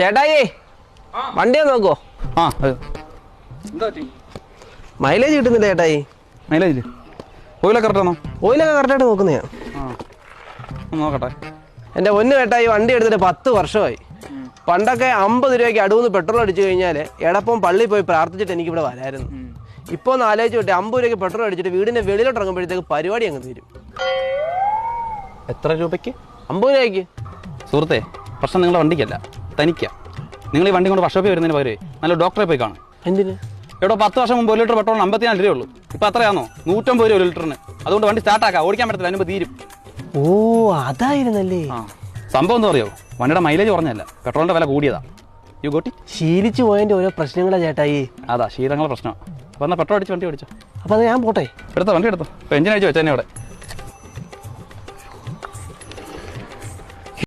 ചേട്ടായി വണ്ടി ഒന്ന് നോക്കോ. ആ. മൈലേജ് കിട്ടുന്നില്ല ചേട്ടായി. മൈലേജ്? ഓയിലൊക്കെ കറക്റ്റാണോ ഓയിലൊക്കെ കറക്റ്റായിട്ട് നോക്കുന്നയാ ആ. നോക്കട്ടെ. എന്റെ ഒന്ന് ചേട്ടായി വണ്ടി എടുത്തിട്ട് പത്ത് വർഷമായി. പണ്ടൊക്കെ അമ്പത് രൂപയ്ക്ക് അടുന്ന് പെട്രോൾ അടിച്ചു കഴിഞ്ഞാൽ എടപ്പം പള്ളി പോയി പ്രാർത്ഥിച്ചിട്ട് എനിക്കിവിടെ വരായിരുന്നു. ഇപ്പോൾ ഒന്ന് ആലോചിച്ച് വിട്ടെ അമ്പത് രൂപയ്ക്ക് പെട്രോൾ അടിച്ചിട്ട് വീടിന്റെ വെളിയിലോട്ട് ഇറങ്ങുമ്പോഴത്തേക്ക് പരിപാടി അങ്ങ് തീരും. എത്ര രൂപയ്ക്ക്? അമ്പത് രൂപയ്ക്ക്? സുഹൃത്തെ പ്രശ്നം നിങ്ങളുടെ വണ്ടിക്കല്ല തനിക്കാ. നിങ്ങൾ ഈ വണ്ടി കൊണ്ട് വർഷോപ്പിൽ വരുന്നതിന് പകരം നല്ല ഡോക്ടറെ പോയി കാണും. എന്തിന്? എവിടെ പത്ത് വർഷം മുമ്പ് ഒരു ലിറ്റർ പെട്രോൾ അമ്പത്തിനാല് രൂപയേ ഉള്ളൂ. ഇപ്പൊ അത്രയാണോ നൂറ്റമ്പത് രൂപ ഒരു ലിറ്ററിന്. അതുകൊണ്ട് വണ്ടി സ്റ്റാർട്ടാക്കാം ഓടിക്കാൻ പറ്റത്തില്ല. അതിനുമ്പോൾ തീരും. ഓ അതായിരുന്നല്ലേ? സംഭവം എന്താ അറിയോ? വണ്ടിയുടെ മൈലേജ് കുറഞ്ഞല്ല പെട്രോളിന്റെ വില കൂടിയതാ. യു ഗോട്ടി ശീലിച്ചു പോയതിന്റെ ഓരോ പ്രശ്നങ്ങളാ ചേട്ടായി അതാ ശീലങ്ങളെ പ്രശ്നം അപ്പൊ എന്നാ പെട്രോൾ അടിച്ച് വണ്ടി ഓടിച്ചോ. അപ്പൊ അത് ഞാൻ പോട്ടെ. എടുത്തോ വണ്ടി എടുത്തോ. എഞ്ചിനടിച്ച് എഞ്ചിൻ അടിച്ച് വെച്ചതന്നെ അവിടെ